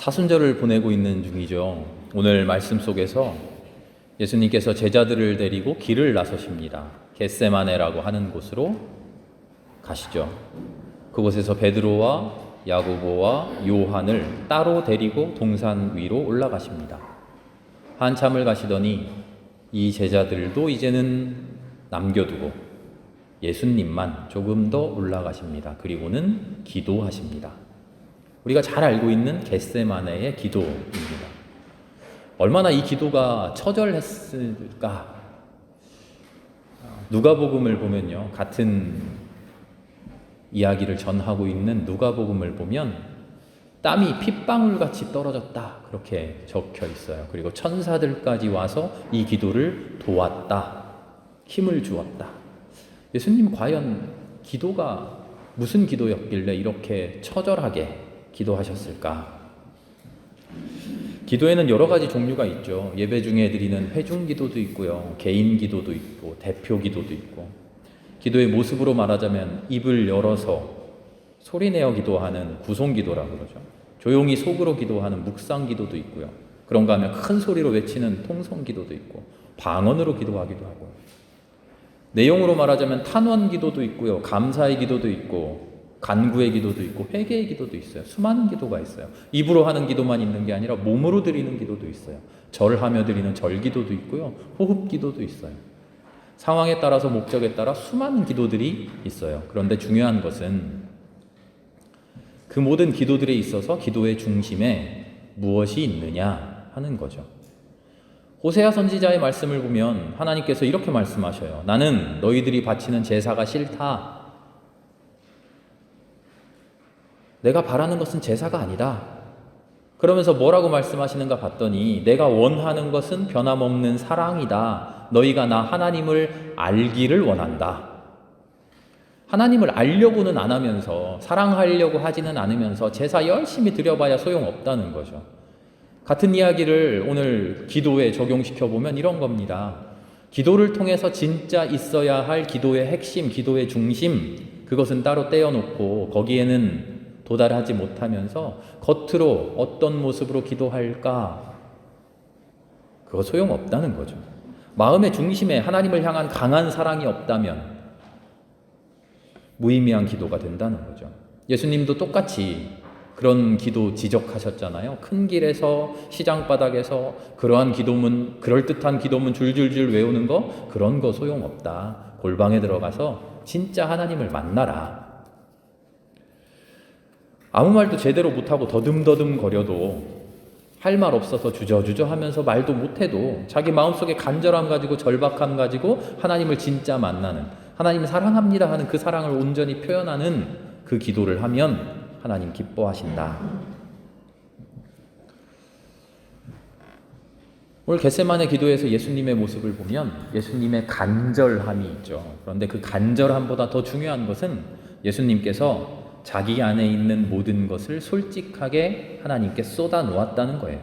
사순절을 보내고 있는 중이죠. 오늘 말씀 속에서 예수님께서 제자들을 데리고 길을 나서십니다. 겟세마네라고 하는 곳으로 가시죠. 그곳에서 베드로와 야고보와 요한을 따로 데리고 동산 위로 올라가십니다. 한참을 가시더니 이 제자들도 이제는 남겨두고 예수님만 조금 더 올라가십니다. 그리고는 기도하십니다. 우리가 잘 알고 있는 겟세마네의 기도입니다. 얼마나 이 기도가 처절했을까? 누가복음을 보면요. 같은 이야기를 전하고 있는 누가복음을 보면 땀이 핏방울 같이 떨어졌다. 그렇게 적혀 있어요. 그리고 천사들까지 와서 이 기도를 도왔다. 힘을 주었다. 예수님 과연 기도가 무슨 기도였길래 이렇게 처절하게 기도하셨을까? 기도에는 여러 가지 종류가 있죠. 예배 중에 드리는 회중 기도도 있고요. 개인 기도도 있고 대표 기도도 있고. 기도의 모습으로 말하자면 입을 열어서 소리내어 기도하는 구송 기도라고 그러죠. 조용히 속으로 기도하는 묵상 기도도 있고요. 그런가 하면 큰 소리로 외치는 통성 기도도 있고 방언으로 기도하기도 하고. 내용으로 말하자면 탄원 기도도 있고요. 감사의 기도도 있고 간구의 기도도 있고 회개의 기도도 있어요. 수많은 기도가 있어요. 입으로 하는 기도만 있는 게 아니라 몸으로 드리는 기도도 있어요. 절하며 드리는 절 기도도 있고요. 호흡 기도도 있어요. 상황에 따라서 목적에 따라 수많은 기도들이 있어요. 그런데 중요한 것은 그 모든 기도들에 있어서 기도의 중심에 무엇이 있느냐 하는 거죠. 호세아 선지자의 말씀을 보면 하나님께서 이렇게 말씀하셔요. 나는 너희들이 바치는 제사가 싫다. 내가 바라는 것은 제사가 아니다. 그러면서 뭐라고 말씀하시는가 봤더니 내가 원하는 것은 변함없는 사랑이다. 너희가 나 하나님을 알기를 원한다. 하나님을 알려고는 안 하면서 사랑하려고 하지는 않으면서 제사 열심히 드려봐야 소용없다는 거죠. 같은 이야기를 오늘 기도에 적용시켜 보면 이런 겁니다. 기도를 통해서 진짜 있어야 할 기도의 핵심, 기도의 중심, 그것은 따로 떼어놓고 거기에는 도달하지 못하면서 겉으로 어떤 모습으로 기도할까? 그거 소용없다는 거죠. 마음의 중심에 하나님을 향한 강한 사랑이 없다면 무의미한 기도가 된다는 거죠. 예수님도 똑같이 그런 기도 지적하셨잖아요. 큰 길에서 시장 바닥에서 그러한 기도문 그럴듯한 기도문 줄줄줄 외우는 거 그런 거 소용없다. 골방에 들어가서 진짜 하나님을 만나라. 아무 말도 제대로 못하고 더듬더듬 거려도 할 말 없어서 주저주저 하면서 말도 못해도 자기 마음속에 간절함 가지고 절박함 가지고 하나님을 진짜 만나는 하나님 사랑합니다 하는 그 사랑을 온전히 표현하는 그 기도를 하면 하나님 기뻐하신다. 오늘 겟세만의 기도에서 예수님의 모습을 보면 예수님의 간절함이 있죠. 그런데 그 간절함보다 더 중요한 것은 예수님께서 자기 안에 있는 모든 것을 솔직하게 하나님께 쏟아 놓았다는 거예요.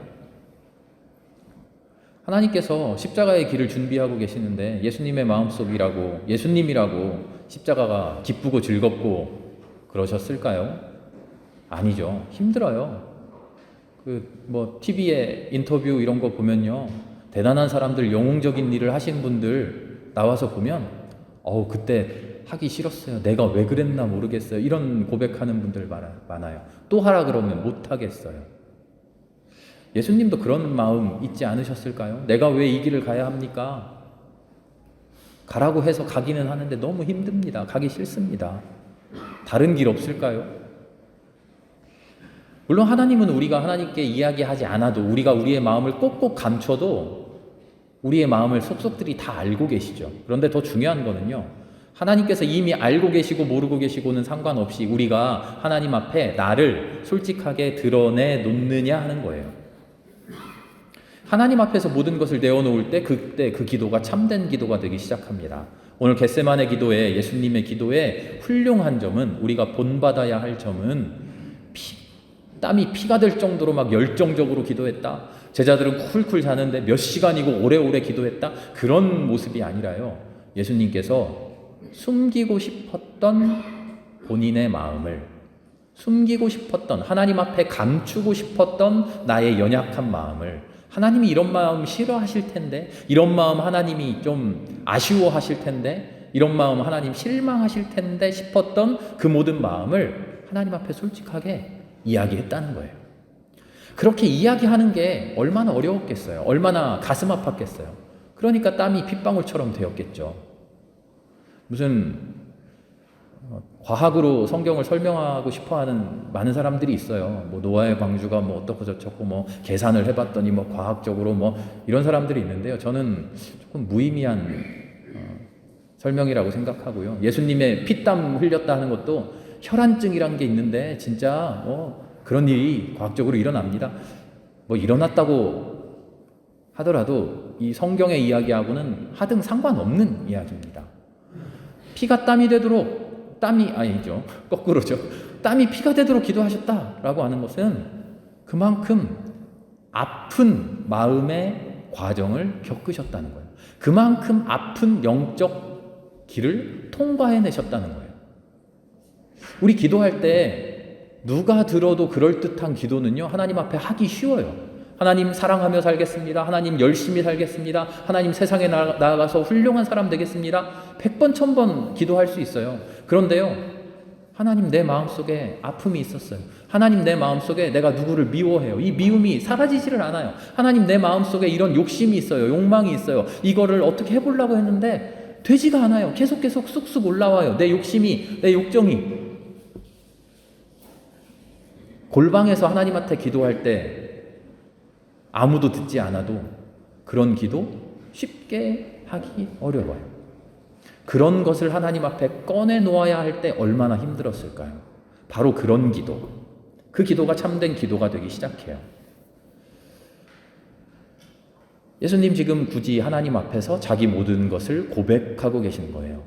하나님께서 십자가의 길을 준비하고 계시는데 예수님의 마음속이라고 예수님이라고 십자가가 기쁘고 즐겁고 그러셨을까요? 아니죠. 힘들어요. 그 뭐 TV에 인터뷰 이런 거 보면요. 대단한 사람들 영웅적인 일을 하신 분들 나와서 보면 어우 그때 하기 싫었어요. 내가 왜 그랬나 모르겠어요. 이런 고백하는 분들 많아요. 또 하라 그러면 못 하겠어요. 예수님도 그런 마음 있지 않으셨을까요? 내가 왜 이 길을 가야 합니까? 가라고 해서 가기는 하는데 너무 힘듭니다. 가기 싫습니다. 다른 길 없을까요? 물론 하나님은 우리가 하나님께 이야기하지 않아도 우리가 우리의 마음을 꼭꼭 감춰도 우리의 마음을 속속들이 다 알고 계시죠. 그런데 더 중요한 거는요. 하나님께서 이미 알고 계시고 모르고 계시고는 상관없이 우리가 하나님 앞에 나를 솔직하게 드러내 놓느냐 하는 거예요. 하나님 앞에서 모든 것을 내어놓을 때 그때 그 기도가 참된 기도가 되기 시작합니다. 오늘 겟세만의 기도에 예수님의 기도에 훌륭한 점은 우리가 본받아야 할 점은 피, 땀이 피가 될 정도로 막 열정적으로 기도했다. 제자들은 쿨쿨 자는데 몇 시간이고 오래오래 기도했다. 그런 모습이 아니라요. 예수님께서 숨기고 싶었던 본인의 마음을 숨기고 싶었던 하나님 앞에 감추고 싶었던 나의 연약한 마음을 하나님이 이런 마음 싫어하실 텐데 이런 마음 하나님이 좀 아쉬워하실 텐데 이런 마음 하나님 실망하실 텐데 싶었던 그 모든 마음을 하나님 앞에 솔직하게 이야기했다는 거예요. 그렇게 이야기하는 게 얼마나 어려웠겠어요. 얼마나 가슴 아팠겠어요. 그러니까 땀이 핏방울처럼 되었겠죠. 무슨 어, 과학으로 성경을 설명하고 싶어 하는 많은 사람들이 있어요. 뭐 노아의 방주가 뭐 어떻고 저쩌고 뭐 계산을 해 봤더니 뭐 과학적으로 뭐 이런 사람들이 있는데요. 저는 조금 무의미한 어, 설명이라고 생각하고요. 예수님의 피땀 흘렸다 하는 것도 혈안증이란 게 있는데 진짜 뭐 그런 일이 과학적으로 일어납니다. 뭐 일어났다고 하더라도 이 성경의 이야기하고는 하등 상관없는 이야기입니다. 피가 땀이 되도록 땀이 아니죠. 거꾸로죠. 땀이 피가 되도록 기도하셨다라고 하는 것은 그만큼 아픈 마음의 과정을 겪으셨다는 거예요. 그만큼 아픈 영적 길을 통과해내셨다는 거예요. 우리 기도할 때 누가 들어도 그럴듯한 기도는요, 하나님 앞에 하기 쉬워요. 하나님 사랑하며 살겠습니다. 하나님 열심히 살겠습니다. 하나님 세상에 나아가서 훌륭한 사람 되겠습니다. 백번 천번 기도할 수 있어요. 그런데요, 하나님 내 마음속에 아픔이 있었어요. 하나님 내 마음속에 내가 누구를 미워해요. 이 미움이 사라지지를 않아요. 하나님 내 마음속에 이런 욕심이 있어요. 욕망이 있어요. 이거를 어떻게 해보려고 했는데 되지가 않아요. 계속 계속 쑥쑥 올라와요. 내 욕심이, 내 욕정이. 골방에서 하나님한테 기도할 때 아무도 듣지 않아도 그런 기도 쉽게 하기 어려워요. 그런 것을 하나님 앞에 꺼내 놓아야 할 때 얼마나 힘들었을까요? 바로 그런 기도. 그 기도가 참된 기도가 되기 시작해요. 예수님 지금 굳이 하나님 앞에서 자기 모든 것을 고백하고 계신 거예요.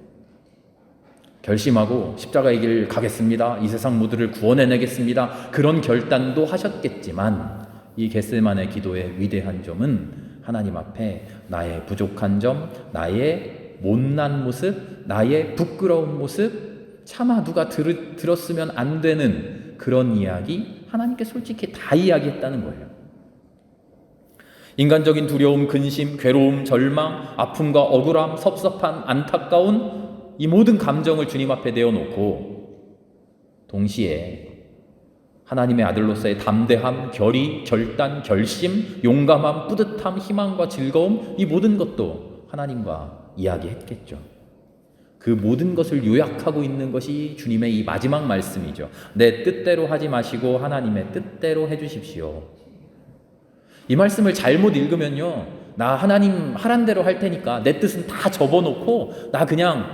결심하고 십자가의 길 가겠습니다. 이 세상 모두를 구원해내겠습니다. 그런 결단도 하셨겠지만 이 겟세만의 기도의 위대한 점은 하나님 앞에 나의 부족한 점, 나의 못난 모습, 나의 부끄러운 모습, 차마 누가 들, 들었으면 안 되는 그런 이야기 하나님께 솔직히 다 이야기했다는 거예요. 인간적인 두려움, 근심, 괴로움, 절망, 아픔과 억울함, 섭섭한, 안타까운 이 모든 감정을 주님 앞에 내어놓고 동시에 하나님의 아들로서의 담대함, 결의, 결단, 결심, 용감함, 뿌듯함, 희망과 즐거움 이 모든 것도 하나님과 이야기했겠죠. 그 모든 것을 요약하고 있는 것이 주님의 이 마지막 말씀이죠. 내 뜻대로 하지 마시고 하나님의 뜻대로 해 주십시오. 이 말씀을 잘못 읽으면요. 나 하나님 하란 대로 할 테니까 내 뜻은 다 접어놓고 나 그냥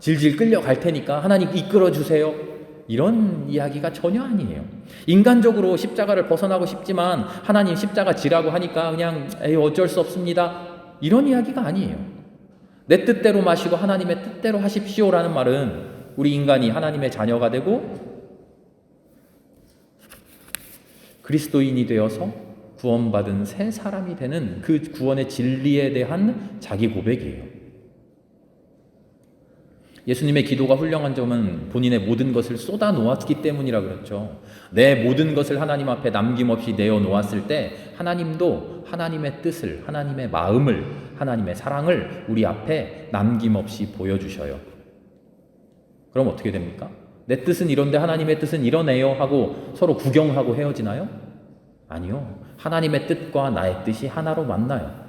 질질 끌려갈 테니까 하나님 이끌어 주세요. 이런 이야기가 전혀 아니에요. 인간적으로 십자가를 벗어나고 싶지만 하나님 십자가 지라고 하니까 그냥 에이 어쩔 수 없습니다. 이런 이야기가 아니에요. 내 뜻대로 마시고 하나님의 뜻대로 하십시오라는 말은 우리 인간이 하나님의 자녀가 되고 그리스도인이 되어서 구원받은 새 사람이 되는 그 구원의 진리에 대한 자기 고백이에요. 예수님의 기도가 훌륭한 점은 본인의 모든 것을 쏟아 놓았기 때문이라 그렇죠. 내 모든 것을 하나님 앞에 남김없이 내어 놓았을 때 하나님도 하나님의 뜻을, 하나님의 마음을, 하나님의 사랑을 우리 앞에 남김없이 보여주셔요. 그럼 어떻게 됩니까? 내 뜻은 이런데 하나님의 뜻은 이러네요 하고 서로 구경하고 헤어지나요? 아니요. 하나님의 뜻과 나의 뜻이 하나로 만나요.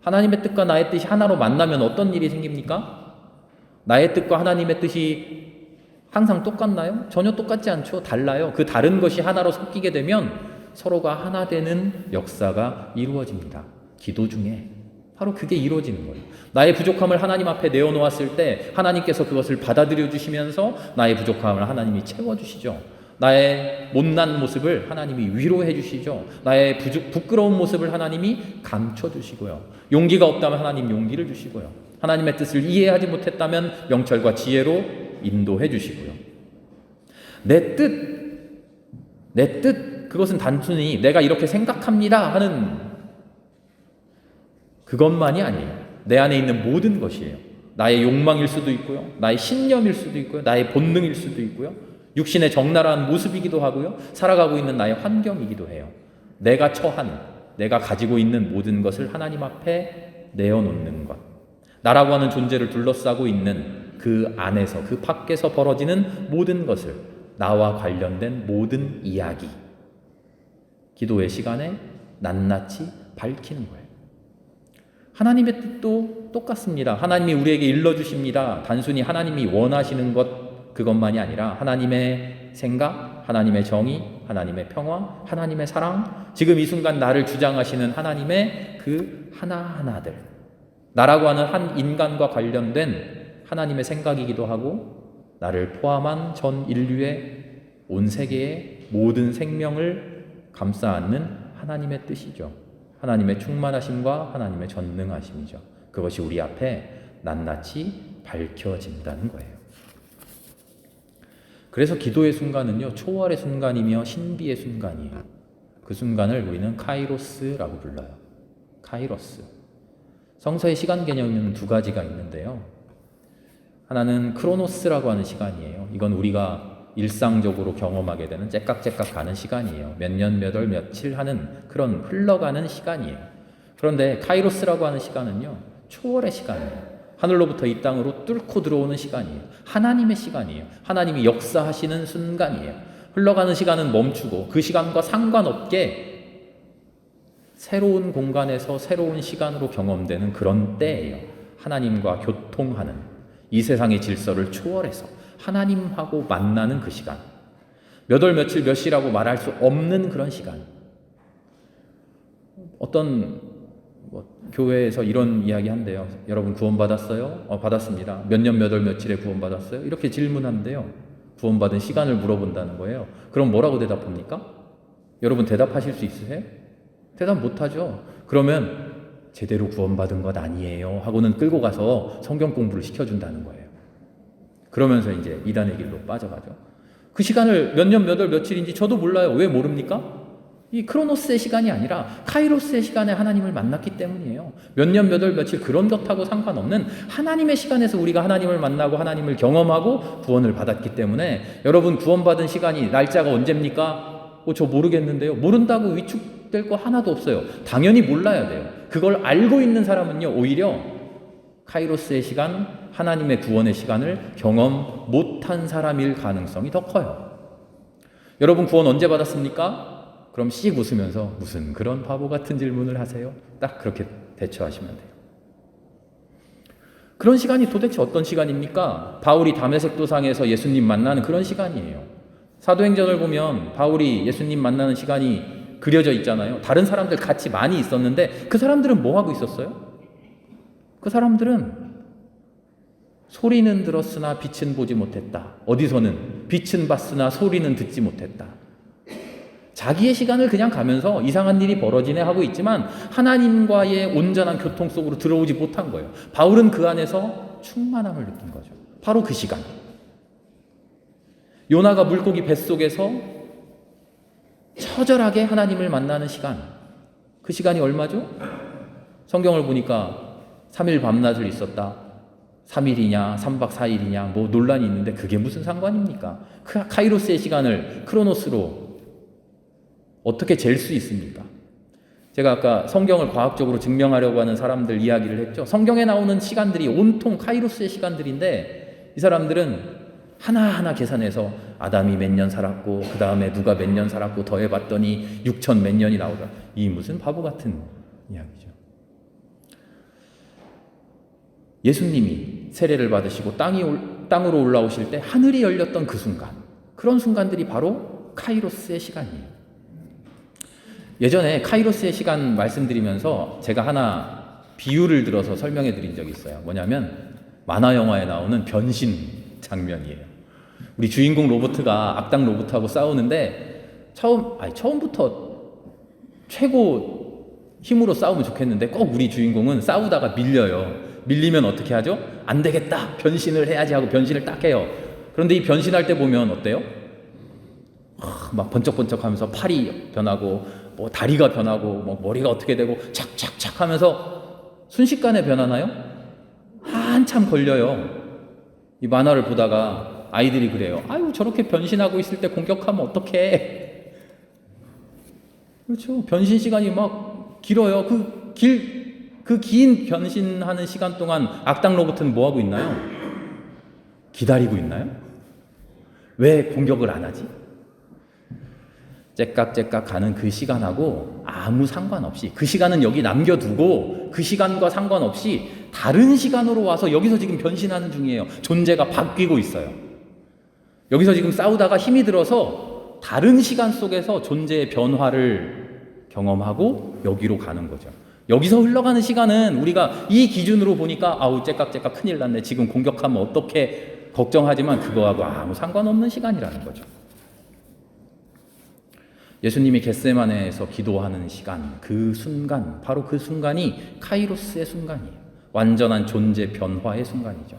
하나님의 뜻과 나의 뜻이 하나로 만나면 어떤 일이 생깁니까? 나의 뜻과 하나님의 뜻이 항상 똑같나요? 전혀 똑같지 않죠. 달라요. 그 다른 것이 하나로 섞이게 되면 서로가 하나 되는 역사가 이루어집니다. 기도 중에 바로 그게 이루어지는 거예요. 나의 부족함을 하나님 앞에 내어놓았을 때 하나님께서 그것을 받아들여 주시면서 나의 부족함을 하나님이 채워주시죠. 나의 못난 모습을 하나님이 위로해 주시죠. 나의 부끄러운 모습을 하나님이 감춰 주시고요. 용기가 없다면 하나님 용기를 주시고요. 하나님의 뜻을 이해하지 못했다면 명철과 지혜로 인도해 주시고요. 내 뜻, 내 뜻, 그것은 단순히 내가 이렇게 생각합니다 하는 그것만이 아니에요. 내 안에 있는 모든 것이에요. 나의 욕망일 수도 있고요. 나의 신념일 수도 있고요. 나의 본능일 수도 있고요. 육신의 적나라한 모습이기도 하고요. 살아가고 있는 나의 환경이기도 해요. 내가 처한, 내가 가지고 있는 모든 것을 하나님 앞에 내어놓는 것. 나라고 하는 존재를 둘러싸고 있는 그 안에서, 그 밖에서 벌어지는 모든 것을 나와 관련된 모든 이야기. 기도의 시간에 낱낱이 밝히는 거예요. 하나님의 뜻도 똑같습니다. 하나님이 우리에게 일러주십니다. 단순히 하나님이 원하시는 것 그것만이 아니라 하나님의 생각, 하나님의 정의, 하나님의 평화, 하나님의 사랑, 지금 이 순간 나를 주장하시는 하나님의 그 하나하나들. 나라고 하는 한 인간과 관련된 하나님의 생각이기도 하고 나를 포함한 전 인류의 온 세계의 모든 생명을 감싸 안는 하나님의 뜻이죠. 하나님의 충만하심과 하나님의 전능하심이죠. 그것이 우리 앞에 낱낱이 밝혀진다는 거예요. 그래서 기도의 순간은요, 초월의 순간이며 신비의 순간이에요. 그 순간을 우리는 카이로스라고 불러요. 카이로스. 성서의 시간 개념은 두 가지가 있는데요. 하나는 크로노스라고 하는 시간이에요. 이건 우리가 일상적으로 경험하게 되는 째깍째깍 가는 시간이에요. 몇 년, 몇 월, 며칠 하는 그런 흘러가는 시간이에요. 그런데 카이로스라고 하는 시간은요, 초월의 시간이에요. 하늘로부터 이 땅으로 뚫고 들어오는 시간이에요. 하나님의 시간이에요. 하나님이 역사하시는 순간이에요. 흘러가는 시간은 멈추고 그 시간과 상관없게 새로운 공간에서 새로운 시간으로 경험되는 그런 때예요. 하나님과 교통하는 이 세상의 질서를 초월해서 하나님하고 만나는 그 시간. 몇 월 며칠 몇 시라고 말할 수 없는 그런 시간. 어떤 뭐 교회에서 이런 이야기 한대요. 여러분 구원 받았어요? 어, 받았습니다. 몇 년 몇 월 며칠에 구원 받았어요? 이렇게 질문한대요. 구원 받은 시간을 물어본다는 거예요. 그럼 뭐라고 대답합니까? 여러분 대답하실 수 있으세요? 대답 못 하죠. 그러면 제대로 구원받은 것 아니에요. 하고는 끌고 가서 성경 공부를 시켜준다는 거예요. 그러면서 이제 이단의 길로 빠져가죠. 그 시간을 몇 년, 몇 월, 며칠인지 저도 몰라요. 왜 모릅니까? 이 크로노스의 시간이 아니라 카이로스의 시간에 하나님을 만났기 때문이에요. 몇 년, 몇 월, 며칠 그런 것하고 상관없는 하나님의 시간에서 우리가 하나님을 만나고 하나님을 경험하고 구원을 받았기 때문에 여러분 구원받은 시간이 날짜가 언제입니까? 어, 저 모르겠는데요. 모른다고 위축 될 거 하나도 없어요. 당연히 몰라야 돼요. 그걸 알고 있는 사람은요, 오히려 카이로스의 시간, 하나님의 구원의 시간을 경험 못한 사람일 가능성이 더 커요. 여러분 구원 언제 받았습니까? 그럼 씩 웃으면서 무슨 그런 바보 같은 질문을 하세요? 딱 그렇게 대처하시면 돼요. 그런 시간이 도대체 어떤 시간입니까? 바울이 담에색 도상에서 예수님 만나는 그런 시간이에요. 사도행전을 보면 바울이 예수님 만나는 시간이 그려져 있잖아요. 다른 사람들 같이 많이 있었는데 그 사람들은 뭐 하고 있었어요? 그 사람들은 소리는 들었으나 빛은 보지 못했다. 어디서는 빛은 봤으나 소리는 듣지 못했다. 자기의 시간을 그냥 가면서 이상한 일이 벌어지네 하고 있지만 하나님과의 온전한 교통 속으로 들어오지 못한 거예요. 바울은 그 안에서 충만함을 느낀 거죠. 바로 그 시간. 요나가 물고기 뱃속에서 처절하게 하나님을 만나는 시간. 그 시간이 얼마죠? 성경을 보니까 3일 밤낮을 있었다. 3일이냐, 3박 4일이냐, 뭐 논란이 있는데 그게 무슨 상관입니까? 그 카이로스의 시간을 크로노스로 어떻게 잴 수 있습니까? 제가 아까 성경을 과학적으로 증명하려고 하는 사람들 이야기를 했죠. 성경에 나오는 시간들이 온통 카이로스의 시간들인데 이 사람들은 하나하나 계산해서 아담이 몇 년 살았고 그 다음에 누가 몇 년 살았고 더해봤더니 6천 몇 년이 나오더라. 이 무슨 바보 같은 이야기죠. 예수님이 세례를 받으시고 땅이 땅으로 올라오실 때 하늘이 열렸던 그 순간 그런 순간들이 바로 카이로스의 시간이에요. 예전에 카이로스의 시간 말씀드리면서 제가 하나 비유를 들어서 설명해 드린 적이 있어요. 뭐냐면 만화 영화에 나오는 변신 장면이에요. 우리 주인공 로보트가 악당 로봇하고 싸우는데 처음 아니 처음부터 최고 힘으로 싸우면 좋겠는데 꼭 우리 주인공은 싸우다가 밀려요. 밀리면 어떻게 하죠? 안 되겠다. 변신을 해야지 하고 변신을 딱 해요. 그런데 이 변신할 때 보면 어때요? 막 번쩍번쩍 하면서 팔이 변하고 뭐 다리가 변하고 뭐 머리가 어떻게 되고 착착착 하면서 순식간에 변하나요? 한참 걸려요. 이 만화를 보다가 아이들이 그래요. 아유 저렇게 변신하고 있을 때 공격하면 어떡해? 그렇죠. 변신 시간이 막 길어요. 그 길 그 긴 변신하는 시간 동안 악당 로봇은 뭐 하고 있나요? 기다리고 있나요? 왜 공격을 안 하지? 째깍째깍 가는 그 시간하고 아무 상관없이 그 시간은 여기 남겨두고 그 시간과 상관없이 다른 시간으로 와서 여기서 지금 변신하는 중이에요. 존재가 바뀌고 있어요. 여기서 지금 싸우다가 힘이 들어서 다른 시간 속에서 존재의 변화를 경험하고 여기로 가는 거죠. 여기서 흘러가는 시간은 우리가 이 기준으로 보니까 아우 째깍째깍 큰일 났네. 지금 공격하면 어떻게 걱정하지만 그거하고 아무 상관없는 시간이라는 거죠. 예수님이 겟세마네에서 기도하는 시간, 그 순간, 바로 그 순간이 카이로스의 순간이에요. 완전한 존재 변화의 순간이죠.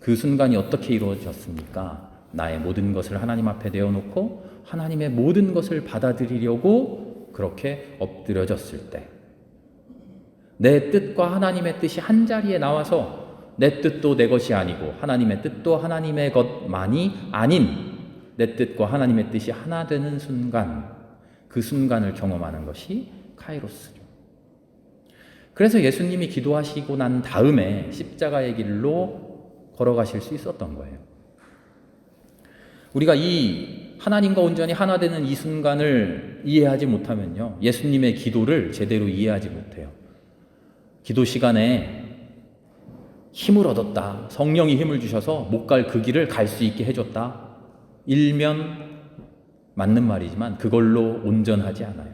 그 순간이 어떻게 이루어졌습니까? 나의 모든 것을 하나님 앞에 내어놓고 하나님의 모든 것을 받아들이려고 그렇게 엎드려졌을 때, 내 뜻과 하나님의 뜻이 한 자리에 나와서 내 뜻도 내 것이 아니고 하나님의 뜻도 하나님의 것만이 아닌 내 뜻과 하나님의 뜻이 하나 되는 순간, 그 순간을 경험하는 것이 카이로스죠. 그래서 예수님이 기도하시고 난 다음에 십자가의 길로 걸어가실 수 있었던 거예요. 우리가 이 하나님과 온전히 하나 되는 이 순간을 이해하지 못하면요. 예수님의 기도를 제대로 이해하지 못해요. 기도 시간에 힘을 얻었다. 성령이 힘을 주셔서 못 갈 그 길을 갈 수 있게 해줬다. 일면 맞는 말이지만 그걸로 온전하지 않아요.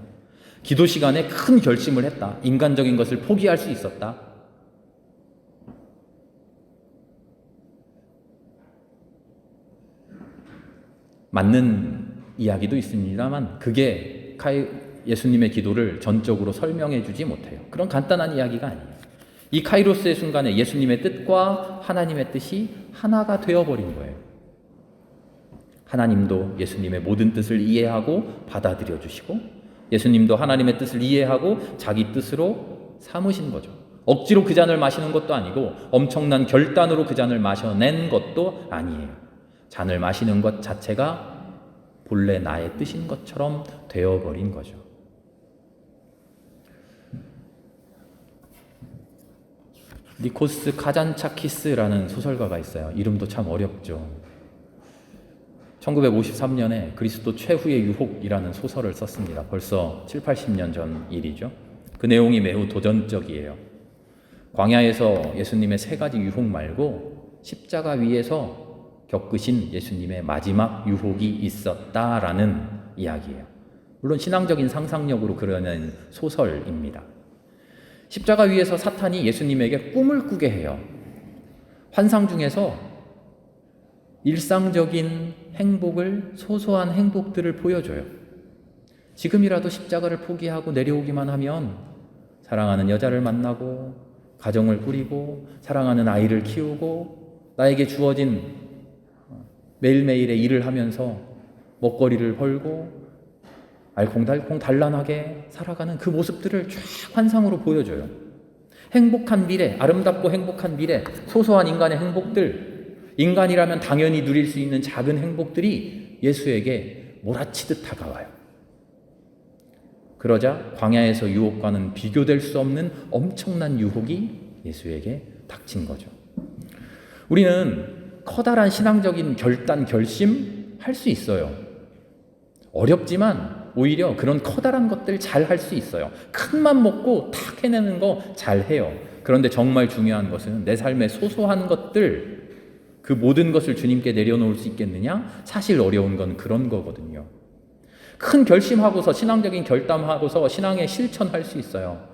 기도 시간에 큰 결심을 했다. 인간적인 것을 포기할 수 있었다. 맞는 이야기도 있습니다만 그게 예수님의 기도를 전적으로 설명해 주지 못해요. 그런 간단한 이야기가 아니에요. 이 카이로스의 순간에 예수님의 뜻과 하나님의 뜻이 하나가 되어버린 거예요. 하나님도 예수님의 모든 뜻을 이해하고 받아들여 주시고 예수님도 하나님의 뜻을 이해하고 자기 뜻으로 삼으신 거죠. 억지로 그 잔을 마시는 것도 아니고 엄청난 결단으로 그 잔을 마셔낸 것도 아니에요. 잔을 마시는 것 자체가 본래 나의 뜻인 것처럼 되어버린 거죠. 니코스 카잔차키스라는 소설가가 있어요. 이름도 참 어렵죠. 1953년에 그리스도 최후의 유혹이라는 소설을 썼습니다. 벌써 7, 80년 전 일이죠. 그 내용이 매우 도전적이에요. 광야에서 예수님의 세 가지 유혹 말고 십자가 위에서 겪으신 예수님의 마지막 유혹이 있었다라는 이야기예요. 물론 신앙적인 상상력으로 그려낸 소설입니다. 십자가 위에서 사탄이 예수님에게 꿈을 꾸게 해요. 환상 중에서 일상적인 행복을, 소소한 행복들을 보여줘요. 지금이라도 십자가를 포기하고 내려오기만 하면 사랑하는 여자를 만나고, 가정을 꾸리고, 사랑하는 아이를 키우고, 나에게 주어진 매일매일의 일을 하면서 먹거리를 벌고, 알콩달콩 단란하게 살아가는 그 모습들을 쫙 환상으로 보여줘요. 행복한 미래, 아름답고 행복한 미래, 소소한 인간의 행복들, 인간이라면 당연히 누릴 수 있는 작은 행복들이 예수에게 몰아치듯 다가와요. 그러자 광야에서 유혹과는 비교될 수 없는 엄청난 유혹이 예수에게 닥친 거죠. 우리는 커다란 신앙적인 결단, 결심 할 수 있어요. 어렵지만 오히려 그런 커다란 것들 잘 할 수 있어요. 큰 맘 먹고 탁 해내는 거 잘 해요. 그런데 정말 중요한 것은 내 삶의 소소한 것들, 그 모든 것을 주님께 내려놓을 수 있겠느냐? 사실 어려운 건 그런 거거든요. 큰 결심하고서 신앙적인 결단하고서 신앙에 실천할 수 있어요.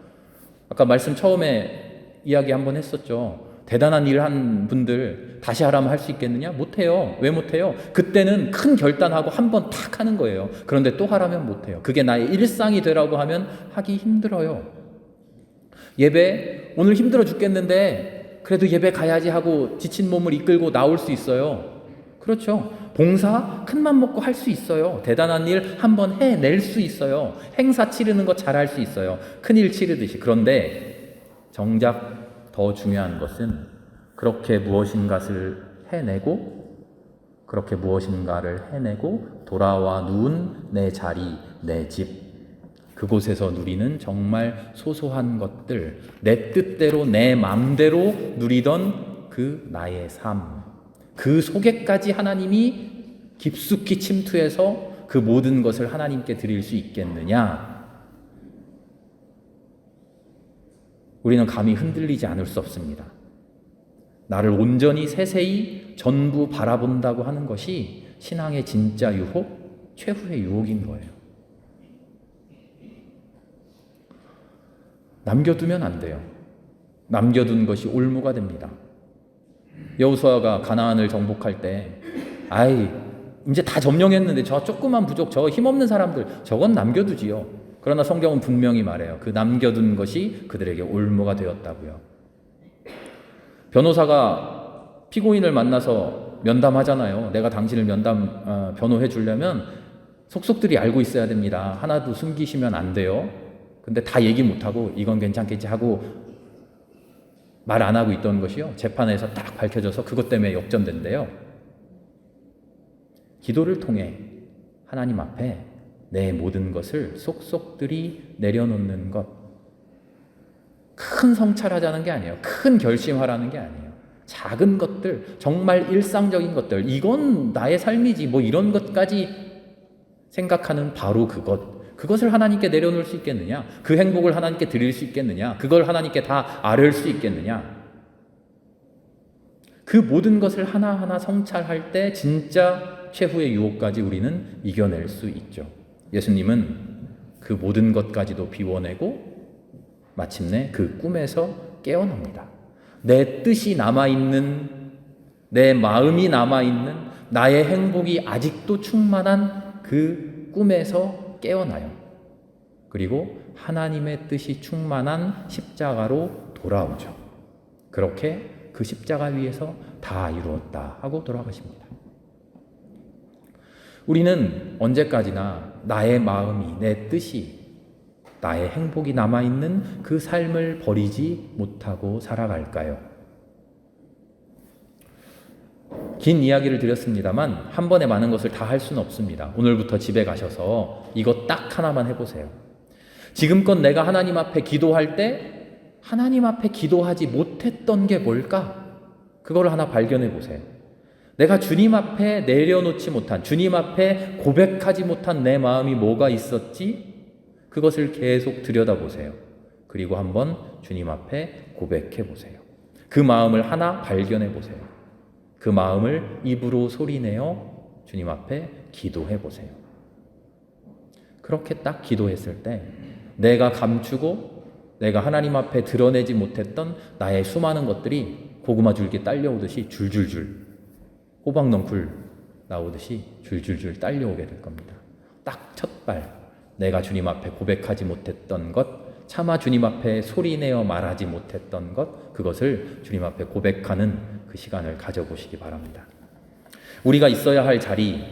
아까 말씀 처음에 이야기 한번 했었죠. 대단한 일 한 분들 다시 하라면 할 수 있겠느냐? 못해요. 왜 못해요? 그때는 큰 결단하고 한 번 탁 하는 거예요. 그런데 또 하라면 못해요. 그게 나의 일상이 되라고 하면 하기 힘들어요. 예배, 오늘 힘들어 죽겠는데 그래도 예배 가야지 하고 지친 몸을 이끌고 나올 수 있어요. 그렇죠. 봉사 큰 맘 먹고 할 수 있어요. 대단한 일 한 번 해낼 수 있어요. 행사 치르는 거 잘 할 수 있어요. 큰 일 치르듯이. 그런데 정작 더 중요한 것은 그렇게 무엇인가를 해내고 그렇게 무엇인가를 해내고 돌아와 누운 내 자리, 내 집, 그곳에서 누리는 정말 소소한 것들, 내 뜻대로, 내 맘대로 누리던 그 나의 삶, 그 속에까지 하나님이 깊숙이 침투해서 그 모든 것을 하나님께 드릴 수 있겠느냐? 우리는 감히 흔들리지 않을 수 없습니다. 나를 온전히 세세히 전부 바라본다고 하는 것이 신앙의 진짜 유혹, 최후의 유혹인 거예요. 남겨두면 안 돼요. 남겨둔 것이 올무가 됩니다. 여호수아가 가나안을 정복할 때, 아이 이제 다 점령했는데 저 조그만 부족, 저 힘없는 사람들 저건 남겨두지요. 그러나 성경은 분명히 말해요. 그 남겨둔 것이 그들에게 올무가 되었다고요. 변호사가 피고인을 만나서 면담하잖아요. 내가 당신을 면담 어, 변호해 주려면 속속들이 알고 있어야 됩니다. 하나도 숨기시면 안 돼요. 근데 다 얘기 못 하고 이건 괜찮겠지 하고 말 안 하고 있던 것이요. 재판에서 딱 밝혀져서 그것 때문에 역전된대요. 기도를 통해 하나님 앞에 내 모든 것을 속속들이 내려놓는 것. 큰 성찰하자는 게 아니에요. 큰 결심하라는 게 아니에요. 작은 것들, 정말 일상적인 것들, 이건 나의 삶이지, 뭐 이런 것까지 생각하는 바로 그것. 그것을 하나님께 내려놓을 수 있겠느냐? 그 행복을 하나님께 드릴 수 있겠느냐? 그걸 하나님께 다 아뢰을 수 있겠느냐? 그 모든 것을 하나하나 성찰할 때 진짜 최후의 유혹까지 우리는 이겨낼 수 있죠. 예수님은 그 모든 것까지도 비워내고 마침내 그 꿈에서 깨어납니다. 내 뜻이 남아있는, 내 마음이 남아있는, 나의 행복이 아직도 충만한 그 꿈에서 깨어나요. 그리고 하나님의 뜻이 충만한 십자가로 돌아오죠. 그렇게 그 십자가 위에서 다 이루었다 하고 돌아가십니다. 우리는 언제까지나 나의 마음이, 내 뜻이, 나의 행복이 남아있는 그 삶을 버리지 못하고 살아갈까요? 긴 이야기를 드렸습니다만 한 번에 많은 것을 다 할 수는 없습니다. 오늘부터 집에 가셔서 이것 딱 하나만 해보세요. 지금껏 내가 하나님 앞에 기도할 때 하나님 앞에 기도하지 못했던 게 뭘까? 그걸 하나 발견해 보세요. 내가 주님 앞에 내려놓지 못한, 주님 앞에 고백하지 못한 내 마음이 뭐가 있었지? 그것을 계속 들여다보세요. 그리고 한번 주님 앞에 고백해 보세요. 그 마음을 하나 발견해 보세요. 그 마음을 입으로 소리내어 주님 앞에 기도해 보세요. 그렇게 딱 기도했을 때 내가 감추고 내가 하나님 앞에 드러내지 못했던 나의 수많은 것들이 고구마 줄기 딸려오듯이 줄줄줄 호박넝쿨 나오듯이 줄줄줄 딸려오게 될 겁니다. 딱 첫 발, 내가 주님 앞에 고백하지 못했던 것, 차마 주님 앞에 소리내어 말하지 못했던 것, 그것을 주님 앞에 고백하는 그 시간을 가져보시기 바랍니다. 우리가 있어야 할 자리,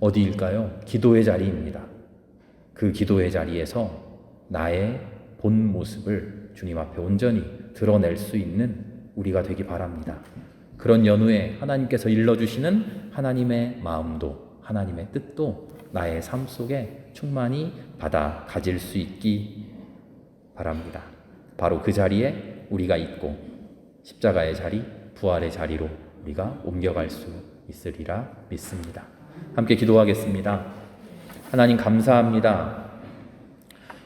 어디일까요? 기도의 자리입니다. 그 기도의 자리에서 나의 본 모습을 주님 앞에 온전히 드러낼 수 있는 우리가 되기 바랍니다. 그런 연후에 하나님께서 일러주시는 하나님의 마음도 하나님의 뜻도 나의 삶 속에 충만히 받아 가질 수 있기 바랍니다. 바로 그 자리에 우리가 있고 십자가의 자리, 부활의 자리로 우리가 옮겨갈 수 있으리라 믿습니다. 함께 기도하겠습니다. 하나님 감사합니다.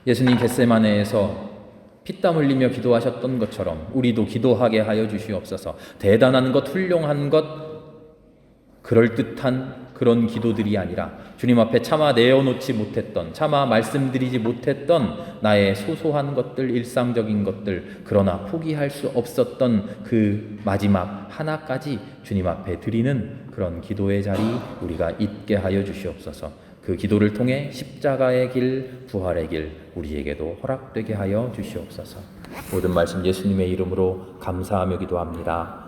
예수님 겟세마네에서 피땀 흘리며 기도하셨던 것처럼 우리도 기도하게 하여 주시옵소서. 대단한 것, 훌륭한 것, 그럴듯한 그런 기도들이 아니라 주님 앞에 차마 내어놓지 못했던, 차마 말씀드리지 못했던 나의 소소한 것들, 일상적인 것들, 그러나 포기할 수 없었던 그 마지막 하나까지 주님 앞에 드리는 그런 기도의 자리 우리가 있게 하여 주시옵소서. 그 기도를 통해 십자가의 길, 부활의 길 우리에게도 허락되게 하여 주시옵소서. 모든 말씀 예수님의 이름으로 감사하며 기도합니다.